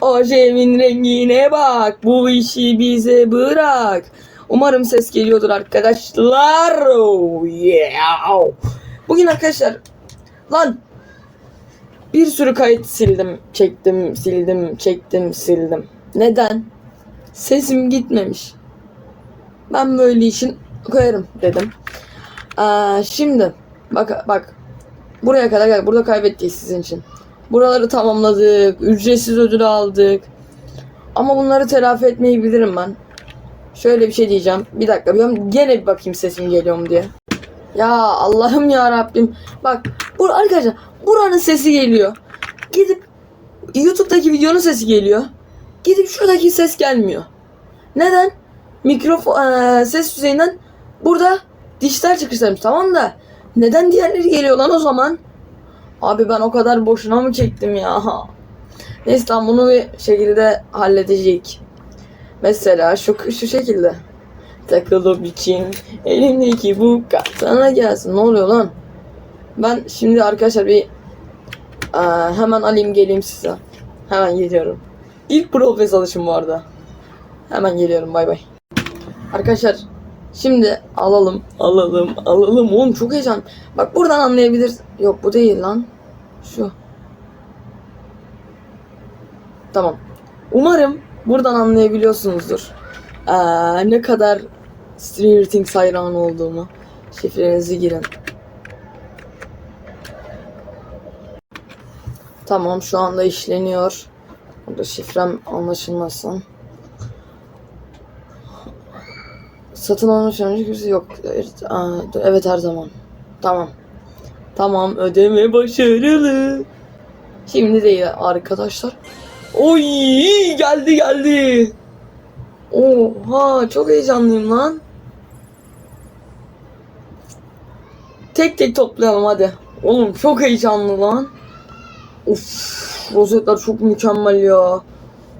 Ojemin rengine bak. Bu işi bize bırak. Umarım ses geliyordur arkadaşlar. Oh, yeah. Bugün arkadaşlar lan bir sürü kayıt sildim, çektim, sildim, çektim, sildim. Neden? Sesim gitmemiş. Ben böyle işin koyarım dedim. Aa, şimdi bak bak buraya kadar gel. Burada kaybettik sizin için. Buraları tamamladık. Ücretsiz ödül aldık. Ama bunları telafi etmeyi bilirim ben. Şöyle bir şey diyeceğim. Bir dakika. Bir gene bir bakayım sesim geliyor mu diye. Ya Allah'ım ya Rabbim. Bak bu arkadaşlar buranın sesi geliyor. Gidip YouTube'daki videonun sesi geliyor. Gidip şuradaki ses gelmiyor. Neden? Mikrofon eee, ses düzeyinden burada dijital çıkışlarmış tamam da neden diğerleri geliyor lan o zaman? Abi ben o kadar boşuna mı çektim ya? Neyse tamam bunu bir şekilde halledecek. Mesela şu şu şekilde. Takılıp için elimdeki bu sana gelsin. Ne oluyor lan? Ben şimdi arkadaşlar bir Aa, hemen alayım geleyim size. Hemen geliyorum. İlk profes alışım bu arada. Hemen geliyorum bay bay. Arkadaşlar şimdi alalım alalım alalım. Oğlum çok heyecan. Bak buradan anlayabilir. Yok bu değil lan. Şu. Tamam. Umarım buradan anlayabiliyorsunuzdur. Aa, ne kadar Stranger Things hayranı olduğumu. Şifrenizi girin. Tamam şu anda işleniyor. Burada şifrem anlaşılmasın. Satın alma sonucu kimse yok. Evet her zaman. Tamam. Tamam ödeme başarılı. Şimdi değil arkadaşlar. Oy geldi geldi. Oha çok heyecanlıyım lan. Tek tek toplayalım hadi. Oğlum çok heyecanlı lan. Uf, rozetler çok mükemmel ya.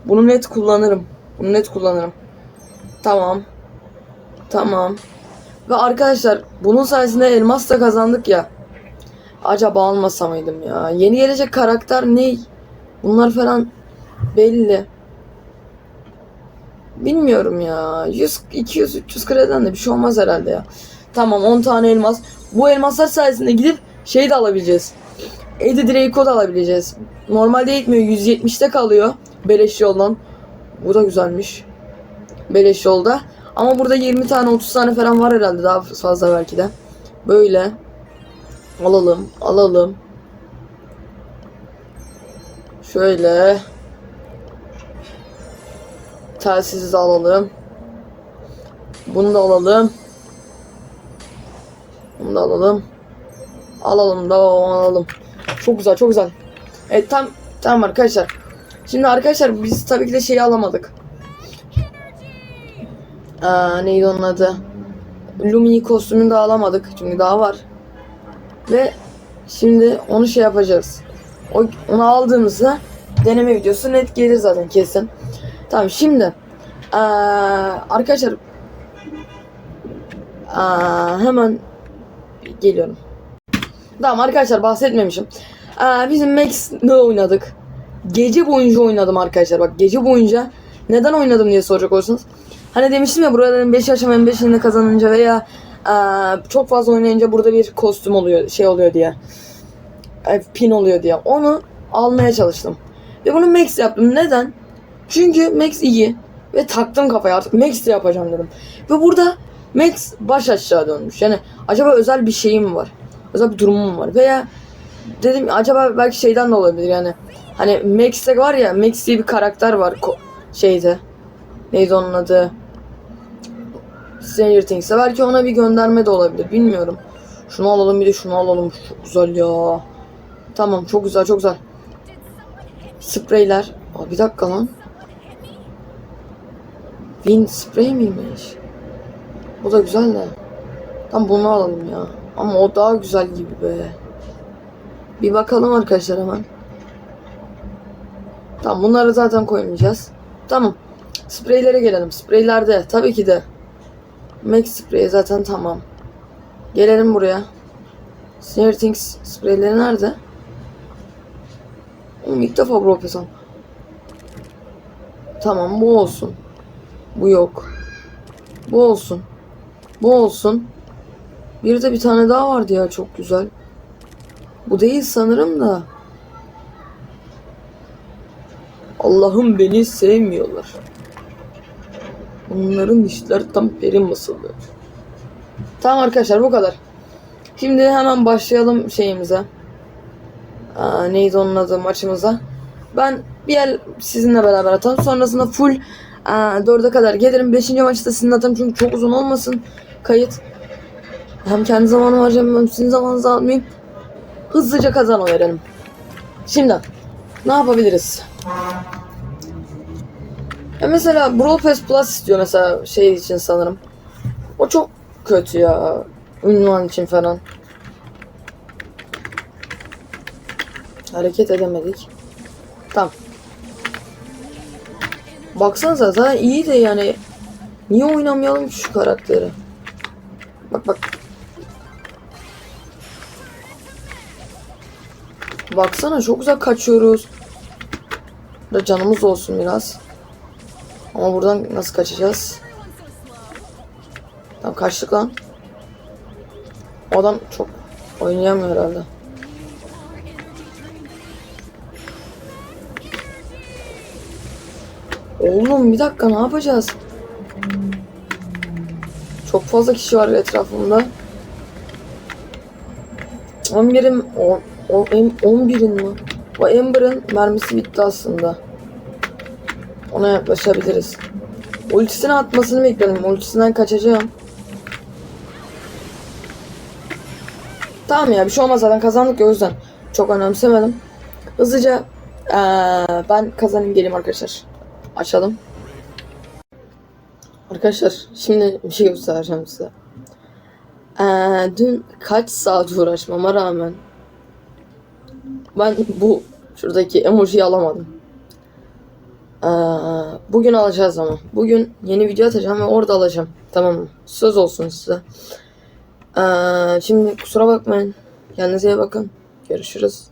Bunu net kullanırım. Bunu net kullanırım. Tamam. Tamam. Ve arkadaşlar bunun sayesinde elmas da kazandık ya. Acaba almasa mıydım ya? Yeni gelecek karakter ne? Bunlar falan belli. Bilmiyorum ya. 100, 200, 300 krediden de bir şey olmaz herhalde ya. Tamam 10 tane elmas. Bu elmaslar sayesinde gidip şey de alabileceğiz. Eddie Draco da alabileceğiz. Normalde yetmiyor. 170'te kalıyor. Beleş yoldan. Bu da güzelmiş. Beleş yolda. Ama burada 20 tane 30 tane falan var herhalde. Daha fazla belki de. Böyle. Alalım. Alalım. Şöyle. Telsizi de alalım. Bunu da alalım. Bunu da alalım. Alalım da alalım. Çok güzel çok güzel. Evet tam tamam arkadaşlar. Şimdi arkadaşlar biz tabii ki de şeyi alamadık. Aa, neydi onun adı? Lumini kostümünü de alamadık. Çünkü daha var. Ve şimdi onu şey yapacağız. O, onu aldığımızda deneme videosu net gelir zaten kesin. Tamam şimdi aa, arkadaşlar aa, hemen geliyorum. Tamam arkadaşlar bahsetmemişim. Aa, bizim Max ne oynadık? Gece boyunca oynadım arkadaşlar. Bak gece boyunca neden oynadım diye soracak olursanız. Hani demiştim ya buraların 5 yaşam en 5'inde kazanınca veya aa, çok fazla oynayınca burada bir kostüm oluyor şey oluyor diye. E, pin oluyor diye. Onu almaya çalıştım. Ve bunu Max yaptım. Neden? Çünkü Max iyi. Ve taktım kafaya artık Max de yapacağım dedim. Ve burada Max baş aşağı dönmüş. Yani acaba özel bir şeyim var? Özel bir durumum var. Veya dedim acaba belki şeyden de olabilir yani. Hani Max'te var ya Max diye bir karakter var ko- şeyde. Neydi onun adı? Stranger Things'te. Belki ona bir gönderme de olabilir. Bilmiyorum. Şunu alalım bir de şunu alalım. Çok güzel ya. Tamam çok güzel çok güzel. Spreyler. Aa, bir dakika lan. Wind spray miymiş? Bu da güzel de. Tam bunu alalım ya. Ama o daha güzel gibi be. Bir bakalım arkadaşlar hemen. Tamam bunları zaten koymayacağız. Tamam. Spreylere gelelim. Spreylerde tabii ki de. Max spreyi zaten tamam. Gelelim buraya. Stranger Things spreyleri nerede? Oğlum ilk defa Pesan. Tamam bu olsun. Bu yok. Bu olsun. Bu olsun. Bir de bir tane daha vardı ya çok güzel. Bu değil sanırım da. Allah'ım beni sevmiyorlar. Onların işler tam peri masalı. Tamam arkadaşlar bu kadar. Şimdi hemen başlayalım şeyimize. Aa, neydi onun adı maçımıza. Ben bir el sizinle beraber atalım. Sonrasında full aa, dörde kadar gelirim. Beşinci maçı da sizinle atalım çünkü çok uzun olmasın kayıt. Hem kendi zamanımı harcamam sizin zamanınızı almayayım. Hızlıca kazan verelim. Şimdi ne yapabiliriz? Ya mesela Brawl Pass Plus istiyor mesela şey için sanırım. O çok kötü ya. Ünvan için falan. Hareket edemedik. Tamam. Baksanıza zaten iyi de yani. Niye oynamayalım şu karakteri? Bak bak. Baksana çok güzel kaçıyoruz. Da canımız olsun biraz. Ama buradan nasıl kaçacağız? Tamam kaçtık lan. O adam çok oynayamıyor herhalde. Oğlum bir dakika ne yapacağız? Çok fazla kişi var etrafımda. 11'im o, o em- 11'in mi? O Ember'ın mermisi bitti aslında. Ona yaklaşabiliriz. Ultisini atmasını bekledim. Ultisinden kaçacağım. Tamam ya bir şey olmaz zaten kazandık ya, o yüzden çok önemsemedim. Hızlıca eee, ben kazanayım geleyim arkadaşlar. Açalım. Arkadaşlar şimdi bir şey göstereceğim size. Eee, dün kaç saat uğraşmama rağmen ben bu şuradaki emojiyi alamadım. Eee, bugün alacağız ama. Bugün yeni video atacağım ve orada alacağım. Tamam mı? Söz olsun size. Eee, şimdi kusura bakmayın. Kendinize iyi bakın. Görüşürüz.